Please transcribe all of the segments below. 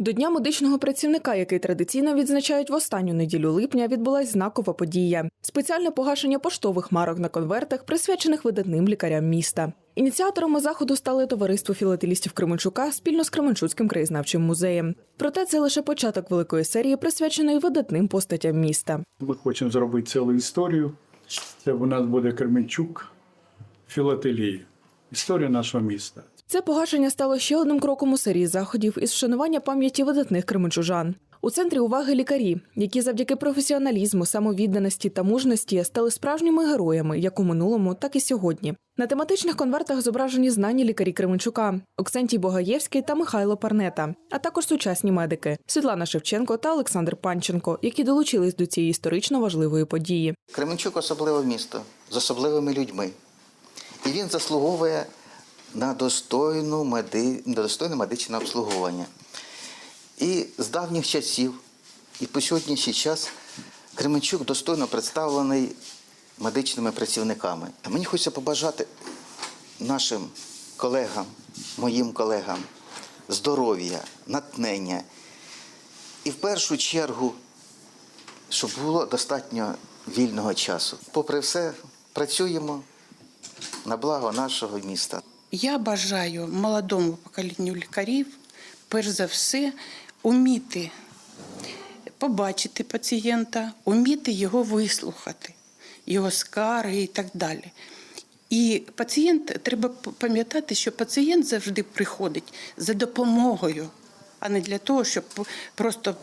До Дня медичного працівника, який традиційно відзначають в останню неділю липня, відбулась знакова подія: спеціальне погашення поштових марок на конвертах, присвячених видатним лікарям міста. Ініціаторами заходу стали товариство філателістів Кременчука спільно з Кременчуцьким краєзнавчим музеєм. Проте це лише початок великої серії, присвяченої видатним постатям міста. Ми хочемо зробити цілу історію. Це у нас буде Кременчук, філателії. Історія нашого міста. Це погашення стало ще одним кроком у серії заходів із вшанування пам'яті видатних кременчужан. У центрі уваги лікарі, які завдяки професіоналізму, самовідданості та мужності стали справжніми героями як у минулому, так і сьогодні. На тематичних конвертах зображені знані лікарі Кременчука Оксентій Богаєвський та Михайло Парнета, а також сучасні медики Світлана Шевченко та Олександр Панченко, які долучились до цієї історично важливої події. Кременчук особливе місто з особливими людьми. І він заслуговує на, достойну меди... на достойне медичне обслуговування. І з давніх часів, і по сьогоднішній час Кременчук достойно представлений медичними працівниками. А мені хочеться побажати нашим колегам, моїм колегам здоров'я, натхнення. І в першу чергу щоб було достатньо вільного часу. Попри все, працюємо на благо нашого міста. Я бажаю молодому поколінню лікарів, перш за все, уміти побачити пацієнта, уміти його вислухати, його скарги і так далі. І пацієнт треба пам'ятати, що пацієнт завжди приходить за допомогою, а не для того, щоб просто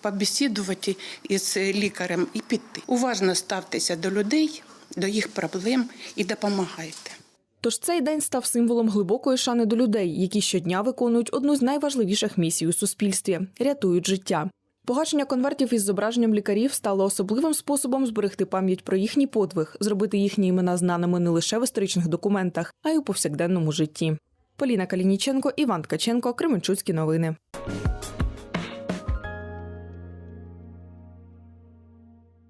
побесідувати із лікарем і піти. Уважно ставтеся до людей, до їх проблем і допомагайте. Тож цей день став символом глибокої шани до людей, які щодня виконують одну з найважливіших місій у суспільстві рятують життя. Погашення конвертів із зображенням лікарів стало особливим способом зберегти пам'ять про їхній подвиг, зробити їхні імена знаними не лише в історичних документах, а й у повсякденному житті. Поліна Калініченко, Іван Ткаченко, Кременчуцькі новини.